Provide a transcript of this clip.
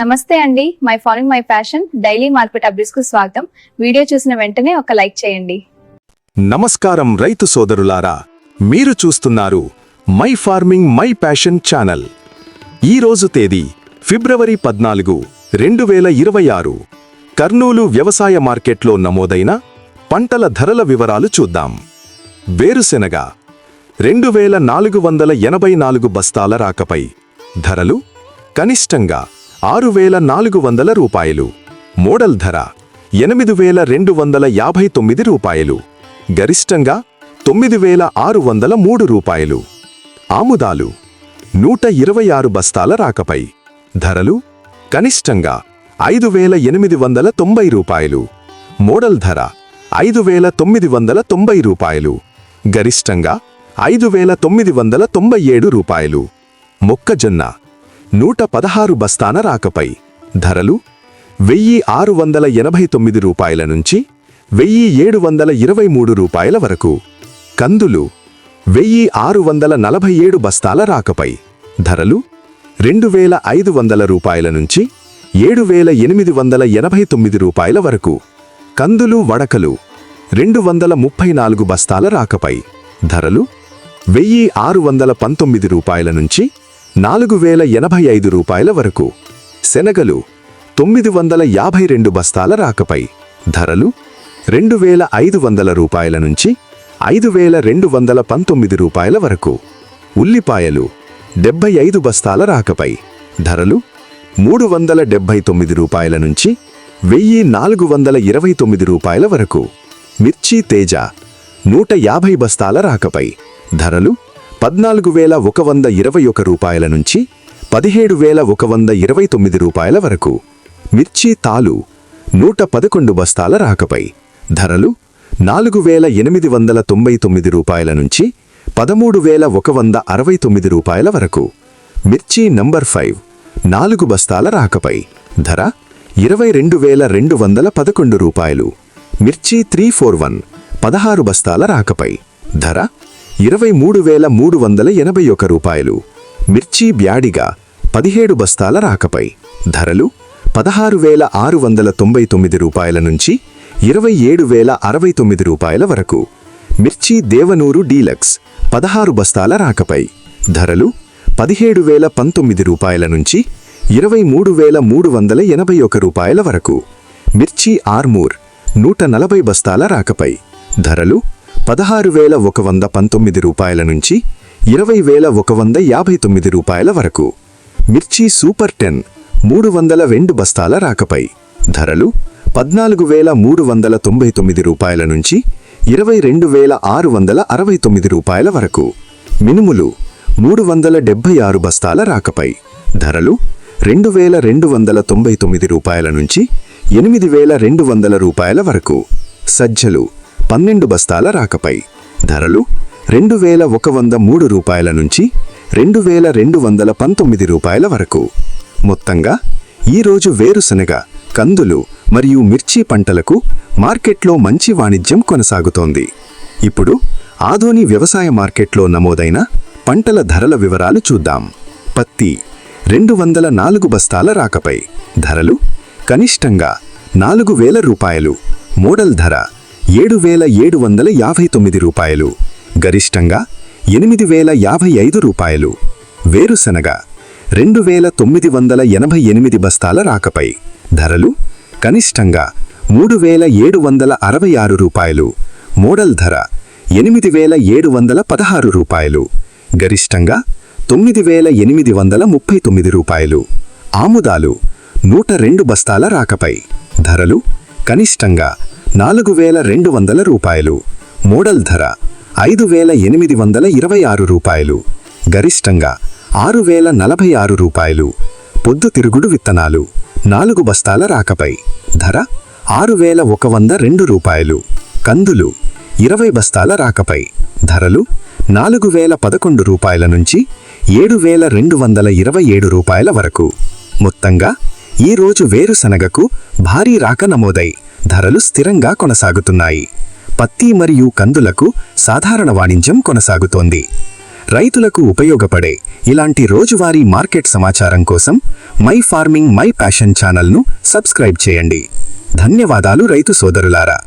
నమస్తే అండి. My following my passion daily market అప్డేట్స్కు స్వాగతం. వీడియో చూసిన వెంటనే ఒక లైక్ చేయండి. నమస్కారం రైతు సోదరులారా. మీరు చూస్తున్నారు my farming my passion channel. ఈ రోజు తేదీ ఫిబ్రవరి పద్నాలుగు రెండు వేల ఇరవై ఆరు. కర్నూలు వ్యవసాయ మార్కెట్లో నమోదైన పంటల ధరల వివరాలు చూద్దాం. వేరుశెనగ రెండు వేల నాలుగు వందల ఎనభై నాలుగు బస్తాల రాకపై ధరలు కనిష్టంగా ఆరు వేల నాలుగు వందల రూపాయలు. మోడల్ ధర ఎనిమిది వేల రెండు వందల యాభై తొమ్మిది రూపాయలు. గరిష్టంగా తొమ్మిది వేల ఆరు వందల మూడు రూపాయలు. ఆముదాలు నూట ఇరవై ఆరు బస్తాల రాకపై. ధరలు కనిష్టంగా ఐదు వేల ఎనిమిది వందల తొంభై రూపాయలు. మోడల్ ధర ఐదు వేల తొమ్మిది వందల తొంభై రూపాయలు. గరిష్టంగా ఐదు వేల తొమ్మిది వందల తొంభై ఏడు రూపాయలు. మొక్కజొన్న నూట పదహారు బస్తాన రాకపై. ధరలు వెయ్యి ఆరు వందల ఎనభై తొమ్మిది రూపాయల నుంచి వెయ్యి ఏడు వందల ఇరవై మూడు రూపాయల వరకు. కందులు వెయ్యి ఆరు వందల నలభై ఏడు బస్తాల రాకపై. ధరలు రెండు వేల ఐదు వందల రూపాయల నుంచి ఏడు వేల ఎనిమిది వందల ఎనభై తొమ్మిది రూపాయల వరకు. కందులు వడకలు రెండు వందల ముప్పై నాలుగు బస్తాల రాకపై. ధరలు వెయ్యి ఆరు వందల పంతొమ్మిది రూపాయల నుంచి నాలుగు వేల ఎనభై ఐదు రూపాయల వరకు. శనగలు తొమ్మిది వందల యాభై రెండు బస్తాల రాకపై. ధరలు రెండు వేల ఐదు వందల రూపాయల నుంచి ఐదు వేల రెండు వందల పంతొమ్మిది రూపాయల వరకు. ఉల్లిపాయలు డెబ్బై ఐదు బస్తాల రాకపై. ధరలు మూడు వందల డెబ్బై తొమ్మిది రూపాయల నుంచి వెయ్యి నాలుగు వందల ఇరవై తొమ్మిది రూపాయల వరకు. మిర్చి తేజ నూట యాభై బస్తాల రాకపై. ధరలు పద్నాలుగు వేల ఒక వంద ఇరవై ఒక రూపాయల నుంచి పదిహేడు వేల ఒక వంద ఇరవై తొమ్మిది రూపాయల వరకు. మిర్చి తాలు నూట పదకొండు బస్తాల రాకపై. ధరలు నాలుగు వేల ఎనిమిది వందల తొంభై తొమ్మిది రూపాయల నుంచి పదమూడు వేల ఒక వంద అరవై తొమ్మిది రూపాయల వరకు. మిర్చి నంబర్ ఫైవ్ నాలుగు బస్తాల రాకపై. ధర ఇరవై రెండు వేల రెండు వందల పదకొండు రూపాయలు. మిర్చి త్రీ ఫోర్ వన్ పదహారు బస్తాల రాకపై. ధర ఇరవై మూడు వేల మూడు వందల ఎనభై ఒక రూపాయలు. మిర్చి బ్యాడిగా పదిహేడు బస్తాల రాకపై. ధరలు పదహారు వేల ఆరు వందల తొంభై తొమ్మిది రూపాయల నుంచి ఇరవై ఏడు వేల అరవై తొమ్మిది రూపాయల వరకు. మిర్చి దేవనూరు డీలక్స్ పదహారు బస్తాల రాకపై. ధరలు పదిహేడు వేల పంతొమ్మిది రూపాయల నుంచి ఇరవై మూడు వేల మూడు వందల ఎనభై ఒక రూపాయల వరకు. మిర్చి ఆర్మూర్ నూట నలభై బస్తాల రాకపై. ధరలు పదహారు వేల ఒక వంద పంతొమ్మిది రూపాయల నుంచి ఇరవై వేల ఒక వంద యాభై తొమ్మిది రూపాయల వరకు. మిర్చి సూపర్ టెన్ మూడు వందల రెండు బస్తాల రాకపై. ధరలు పద్నాలుగు వేల మూడు వందల తొంభై తొమ్మిది రూపాయల నుంచి ఇరవై రెండు వేల ఆరు వందల అరవై తొమ్మిది రూపాయల వరకు. మినుములు మూడు వందల డెబ్బై ఆరు బస్తాల రాకపై. ధరలు రెండు వేల రెండు వందల తొంభై తొమ్మిది రూపాయల నుంచి ఎనిమిది వేల రెండు వందల రూపాయల వరకు. సజ్జలు పన్నెండు బస్తాల రాకపై. ధరలు రెండు వేల ఒక వంద మూడు రూపాయల నుంచి రెండు వేల రెండు వందల పంతొమ్మిది రూపాయల వరకు. మొత్తంగా ఈరోజు వేరుశనగ కందులు మరియు మిర్చి పంటలకు మార్కెట్లో మంచి వాణిజ్యం కొనసాగుతోంది. ఇప్పుడు ఆధోని వ్యవసాయ మార్కెట్లో నమోదైన పంటల ధరల వివరాలు చూద్దాం. పత్తి రెండు వందల నాలుగు బస్తాల రాకపై. ధరలు కనిష్టంగా నాలుగు వేల రూపాయలు. మోడల్ ధర ఏడు వేల ఏడు వందల యాభై తొమ్మిది రూపాయలు. గరిష్టంగా ఎనిమిది వేల యాభై ఐదు రూపాయలు. వేరుశనగ రెండు వేల తొమ్మిది వందల ఎనభై ఎనిమిది బస్తాల రాకపై. ధరలు కనిష్టంగా మూడు వేల ఏడు వందల అరవై ఆరు రూపాయలు. మోడల్ ధర ఎనిమిది వేల ఏడు వందల పదహారు రూపాయలు. గరిష్టంగా తొమ్మిది వేల ఎనిమిది వందల ముప్పై తొమ్మిది రూపాయలు. ఆముదాలు నూట రెండు బస్తాల రాకపై. ధరలు కనిష్టంగా నాలుగు వేల రెండు వందల రూపాయలు. మోడల్ ధర ఐదు వేల ఎనిమిది వందల ఇరవై ఆరు రూపాయలు. గరిష్టంగా ఆరు వేల నలభై ఆరు రూపాయలు. పొద్దుతిరుగుడు విత్తనాలు నాలుగు బస్తాల రాకపై. ధర ఆరు వేల ఒక వంద రెండు రూపాయలు. కందులు ఇరవై బస్తాల రాకపై. ధరలు నాలుగు వేల పదకొండు రూపాయల నుంచి ఏడు వేల రెండు వందల ఇరవై ఏడు రూపాయల వరకు. మొత్తంగా ఈ రోజు వేరుశనగకు భారీ రాక నమోదై ధరలు స్థిరంగా కొనసాగుతున్నాయి. పత్తి మరియు కందులకు సాధారణ వాణిజ్యం కొనసాగుతోంది. రైతులకు ఉపయోగపడే ఇలాంటి రోజువారీ మార్కెట్ సమాచారం కోసం మై ఫార్మింగ్ మై ప్యాషన్ ఛానల్ను సబ్స్క్రైబ్ చేయండి. ధన్యవాదాలు రైతు సోదరులారా.